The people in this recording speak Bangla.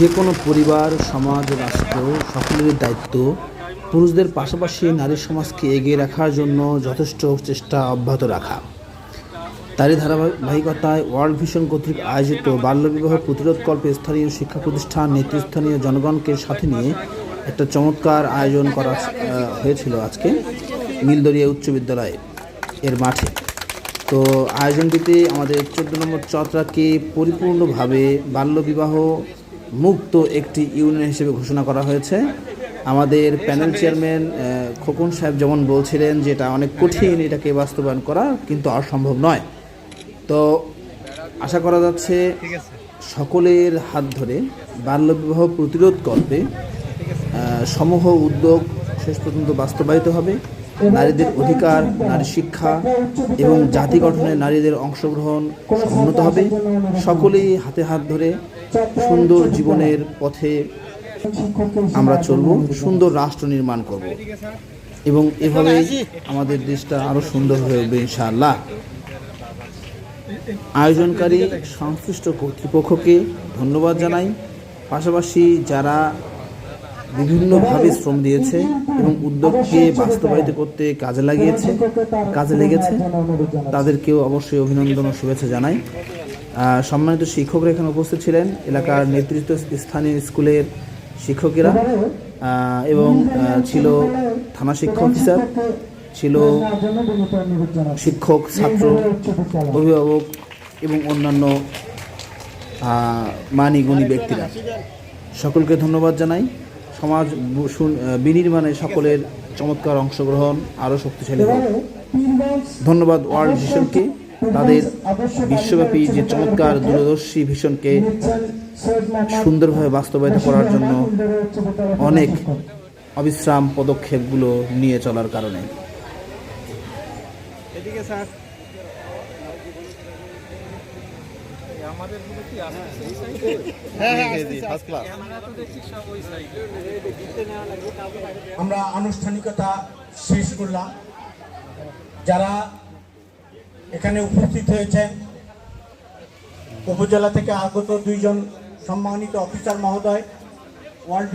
যে কোনো পরিবার, সমাজ, রাষ্ট্র, সকলেরই দায়িত্ব। পুরুষদের পাশাপাশি নারী সমাজকে এগিয়ে রাখার জন্য যথেষ্ট চেষ্টা অব্যাহত রাখা। তারই ধারাবাহিকতায় ওয়ার্ল্ড ভিশন কর্তৃক আয়োজিত বাল্যবিবাহ প্রতিরোধকল্পে স্থানীয় শিক্ষা প্রতিষ্ঠান নেতৃস্থানীয় জনগণকে সাথে নিয়ে একটা চমৎকার আয়োজন করা হয়েছিল আজকে নীলদরিয়া উচ্চ বিদ্যালয়ে এর মাঠে। তো আয়োজনটিতে আমাদের চোদ্দ নম্বর চত্রাকে পরিপূর্ণভাবে বাল্যবিবাহ মুক্ত একটি ইউনিয়ন হিসেবে ঘোষণা করা হয়েছে। আমাদের প্যানেল চেয়ারম্যান খোকন সাহেব যেমন বলছিলেন যে এটা অনেক কঠিন, এটাকে বাস্তবায়ন করা কিন্তু আর সম্ভব নয়। তো আশা করা যাচ্ছে সকলের হাত ধরে বাল্যবিবাহ প্রতিরোধ করবে সমূহ উদ্যোগ শেষ পর্যন্ত বাস্তবায়িত হবে। নারীদের অধিকার, নারী শিক্ষা এবং জাতি গঠনে নারীদের অংশগ্রহণ সমুন্নত হবে। সকলেই হাতে হাত ধরে সুন্দর জীবনের পথে আমরা চলব, সুন্দর রাষ্ট্র নির্মাণ করব। এবং এভাবেই আমাদের দেশটা আরও সুন্দর হয়ে উঠবে ইনশাআল্লাহ। আয়োজনকারী সংশ্লিষ্ট কর্তৃপক্ষকে ধন্যবাদ জানাই। পাশাপাশি যারা বিভিন্নভাবে শ্রম দিয়েছে এবং উদ্যোগকে বাস্তবায়িত করতে কাজে লাগিয়েছে, কাজে লেগেছে, তাদেরকেও অবশ্যই অভিনন্দন ও শুভেচ্ছা জানাই। সম্মানিত শিক্ষকরা এখানে উপস্থিত ছিলেন। এলাকার নেতৃত্ব স্থানীয় স্কুলের শিক্ষকেরা এবং ছিল থানা শিক্ষক অফিসার ছিল শিক্ষক ছাত্র অভিভাবক এবং অন্যান্য আহ, মানি গুণী ব্যক্তিরা। সকলকে ধন্যবাদ জানাই। সমাজ বিনির্মাণে সকলের চমৎকার অংশগ্রহণ আরও শক্তিশালী হোক। ধন্যবাদ ওয়ার্ল্ড ভিশনকে তাদের বিশ্বব্যাপী যে চমৎকার দূরদর্শী ভীষণকে সুন্দরভাবে বাস্তবায়িত করার জন্য অনেক অবিশ্রাম পদক্ষেপগুলো নিয়ে চলার কারণে। এদিকে স্যার। হ্যাঁ হ্যাঁ ফার্স্ট ক্লাস আমরা আনুষ্ঠানিকতা শেষ করলাম। যারা এখানে উপস্থিত হয়েছেন উপজেলা থেকে আগত দুইজন সম্মানিত অফিসার মহোদয় ওয়ার্ল্ড